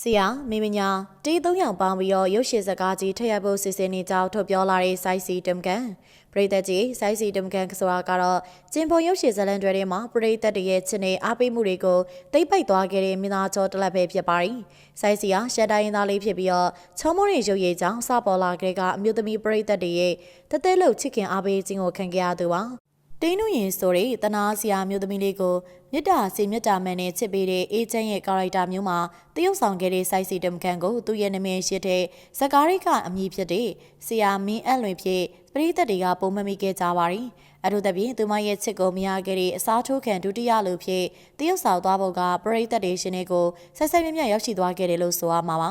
ဆရာမိမညာတီးသုံးယောက်ပေါင်းပြီးတော့ရုပ်ရှင်စကားကြီးထည့်ရဖို့စီစဉ်နေကြောင်းထုတ်ပြောလာတဲ့စိုက်စီတမ်ကန်ပရိသတ်ကြီးစိုက်စီတမ်ကန်ဆိုတာကတော့ကျင်ဖုံရုပ်ရှင်ဇာတ်လမ်းတွေထဲမှာပရိသတ်တွေရဲ့ချစ်နေအားပေးမှုတွေကိုသိမ့်ပိုက်သွားခဲ့တဲ့မင်းသားကျော်တလက်ပဲဖြစ်ပါတယ်စိုက်စီကရှက်တိုင်းသားလေးဖြစ်ပြီးတော့ချောမုန်းရဲ့ရုပ်ရည်ကြောင့်စပေါ်လာခဲ့ကအမျိုးသမီးပရိသတ်တွေရဲ့တသက်လို့ချစ်ခင်အားပေးခြင်းကိုခံခဲ့ရသူပါ တင်းနူရင်ဆိုတဲ့တနာစရာမျိုးသမီးလေးကိုမြစ်တာစီမြစ်တာမန်နဲ့ချစ်ပေးတဲ့အေဂျင့်ရဲ့ကာရိုက်တာမျိုးမှာတရုပ်ဆောင်ခဲ့တဲ့စိုက်စီတမ်ကန်ကိုသူ့ရဲ့နာမည်ရှိတဲ့ဇကားရိကအမည်ဖြစ်တဲ့ဆရာမင်းအလွင်ဖြစ် ပရိသတ်တွေကပုံမမိခဲ့ကြပါရီအထူးသဖြင့်သူမရဲ့ချစ်ကိုမရခဲ့တဲ့အစားထိုးခံဒုတိယလူဖြစ်တရုပ်ဆောင်သွားဖို့ကပရိသတ်တွေရှင်တွေကိုဆက်ဆက်မြတ်မြတ်ရောက်ရှိသွားခဲ့တယ်လို့ဆိုရမှာပါ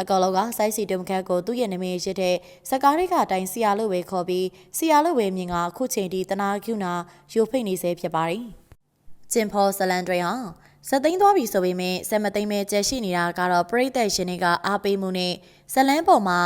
အကောလောကစိုက်စီတမ်ကန်ကိုသူ့ရဲ့နာမည်ရှိတဲ့ဇကားရိကအတိုင်းဆရာလို့ပဲခေါ်ပြီးဆရာလို့ပဲမြင်ကအခုချိန်ထိတနာကျူနာရိုဖိတ်နေစေဖြစ်ပါတယ်ကျင်ဖော်ဇလန်တွေဟာဇသိန်းသွားပြီဆိုပေမဲ့ဇမသိန်းပဲကြက်ရှိနေတာကတော့ပရိသတ်ရှင်တွေကအားပေးမှုနဲ့ဇလန်းပေါ်မှာ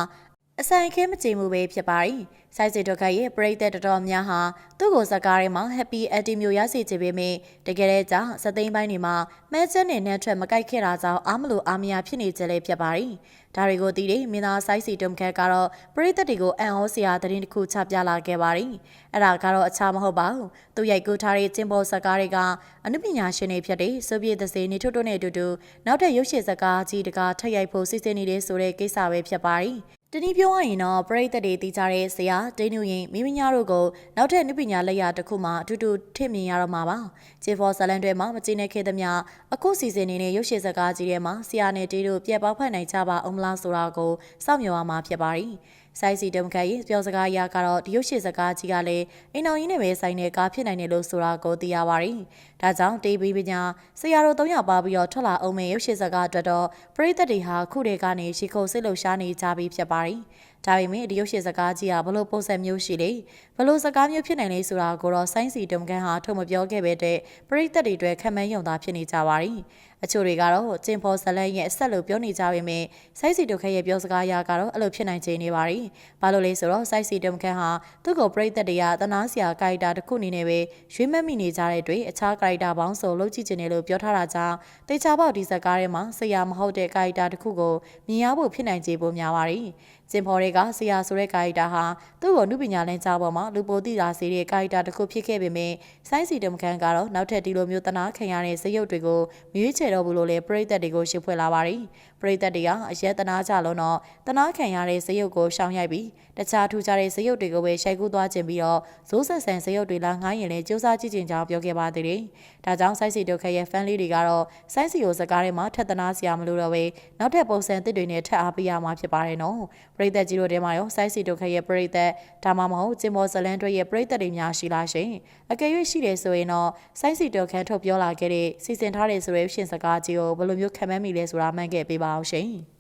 အဆိုင်ခဲမကြေမှုပဲဖြစ်ပါတယ်။စိုက်စစ်ဒုက္ခရဲ့ပရိသတ်တော်တော်များဟာသူ့ကိုဇကားထဲမှာ happy ending မျိုးရစေချင်ပေမဲ့တကယ်တည်းကျဇသိန်းပိုင်းတွေမှာမဲချက်နဲ့နှက်ထွက်မကိုက်ခဲ့တာကြောင့်အားမလို့အားမရဖြစ်နေကြလေဖြစ်ပါတယ်။ဒါတွေကိုသိတဲ့မင်းသားစိုက်စီတုံခက်ကတော့ပရိသတ်တွေကိုအံ့ဩစရာသတင်းတစ်ခုချပြလာခဲ့ပါတယ်။အဲ့ဒါကတော့အခြားမဟုတ်ပါဘူး။သူရိုက်ကူးထားတဲ့ကျင်းပေါ်ဇကားတွေကအနုပညာရှင်တွေဖြစ်တဲ့ဆိုဗီယက်သစေနေထွတ်တို့နဲ့အတူတူနောက်ထပ်ရုပ်ရှင်ဇကားကြီးတကာထပ်ရိုက်ဖို့စီစဉ်နေတဲ့ဆိုတဲ့ကိစ္စပဲဖြစ်ပါတယ်။ တနည်းပြောရရင်တော့ပရိသတ်တွေတီးကြတဲ့ဆရာဒိန်းနူရင်မိမညာတို့ကိုနောက်ထပ်နုပညာလက်ရာတစ်ခုမှအတူတူထင့်မြင်ရတော့မှာပါ။ဂျေဖော်ဇလန်တွေမှာမကျင်းနေခဲ့သမျှအခုစီစဉ်နေတဲ့ရုပ်ရှင်ဇာတ်ကားကြီးထဲမှာဆရာနဲ့တေးတို့ပြက်ပေါက်ဖက်နိုင်ကြပါအောင်မလားဆိုတာကိုစောင့်မျှော်ရမှာဖြစ်ပါတယ်။ စိုက်စီတမ်ခတ်ရဲ့ပြောစကားအရကတော့ဒီရုပ်ရှင်စကားကြီးကလည်းအိမ်အောင်ကြီးနဲ့ပဲဆိုင်တဲ့ကားဖြစ်နိုင်တယ်လို့ဆိုတာကိုသိရပါတယ်။ဒါကြောင့်တေးပြီးပညာဆရာတို့၃ယောက်ပါပြီးတော့ထွက်လာအောင်မဲ့ရုပ်ရှင်စကားအတွက်တော့ပရိသတ်တွေဟာခုတည်းကနေရှီခုံစိတ်လှုပ်ရှားနေကြပြီးဖြစ်ပါတယ်။ ဒါပေမဲ့ဒီရုပ်ရှင်စကားကြီးကဘလို့ပုံစံမျိုးရှိလေဘလို့စကားမျိုးဖြစ်နိုင်လဲဆိုတာကိုတော့ဆိုင်းစီတုံကန်ဟာထုတ်မပြောခဲ့ပဲတဲ့ပရိသတ်တွေအတွက်ခံမှန်းယုံသားဖြစ်နေကြပါရီအချို့တွေကတော့ကျင်ဖော်ဇလန်ရဲ့အဆက်လို့ပြောနေကြပေမဲ့ဆိုင်းစီတုံခက်ရဲ့ပြောစကားအရကတော့အဲ့လိုဖြစ်နိုင်ချေနေပါရီဘာလို့လဲဆိုတော့ဆိုင်းစီတုံခက်ဟာသူ့ကိုပရိသတ်တွေကတနာစရာကာရီတာတစ်ခုအနေနဲ့ပဲရွေးမက်မိနေကြတဲ့အတွက်အခြားကာရီတာပေါင်းစုံလုပ်ကြည့်ချင်တယ်လို့ပြောထားတာကြောင့်တေချာပေါက်ဒီဇက်ကားထဲမှာဆရာမဟုတ်တဲ့ကာရီတာတစ်ခုကိုမြင်ရဖို့ဖြစ်နိုင်ခြေပိုများပါရီကျင်ဖော်တွေကဆရာဆိုတဲ့ကာရီတာဟာသူ့ကိုနုပညာလမ်းကြားပေါ်မှာလူပိုတိတာစေတဲ့ကာရီတာတစ်ခုဖြစ်ခဲ့ပေမဲ့ဆိုင်းစီတမခန်ကတော့နောက်ထပ်ဒီလိုမျိုးတနာခံရတဲ့ဇယုတ်တွေကိုမရွေးချယ်တော့ဘူးလို့လည်းပရိသတ်တွေကိုရှင်းဖွင့်လာပါတယ်။ ပရိသတ်တွေကအရက်တနာကြလုံးတော့တနာခံရတဲ့ဇယုတ်ကိုရှောင်ရိုက်ပြီးတခြားထူးခြားတဲ့ဇယုတ်တွေကိုပဲရှိုက်ကူးသွားခြင်းပြီးတော့ဇိုးဆက်ဆန်ဇယုတ်တွေလာငှားရင်လည်းစူးစမ်းကြည့်ခြင်းကြောင့်ပြောခဲ့ပါသေးတယ်။ဒါကြောင့်ဆိုင်းစီဒုက္ခရဲ့ fan လေးတွေကတော့ဆိုင်းစီကိုစကားထဲမှာထက်တနာစရာမလိုတော့ပဲနောက်ထပ်ပုံစံသစ်တွေနဲ့ထပ်အားပေးရမှာဖြစ်ပါတယ်နော်။ပရိသတ်ကြီးတို့ထဲမှာရောဆိုင်းစီဒုက္ခရဲ့ပရိသတ်ဒါမှမဟုတ်ကျင်မောဇလန်တွေရဲ့ပရိသတ်တွေများရှိလားရှင်။အကယ်၍ရှိတယ်ဆိုရင်တော့ဆိုင်းစီဒုက္ခထုတ်ပြောလာခဲ့တဲ့စီစဉ်ထားတဲ့ဆိုရဲရှင်စကားကြီးကိုဘယ်လိုမျိုးခံမှန်းမိလဲဆိုတာမှန်းခဲ့ပေးပါအောင်ရှင်။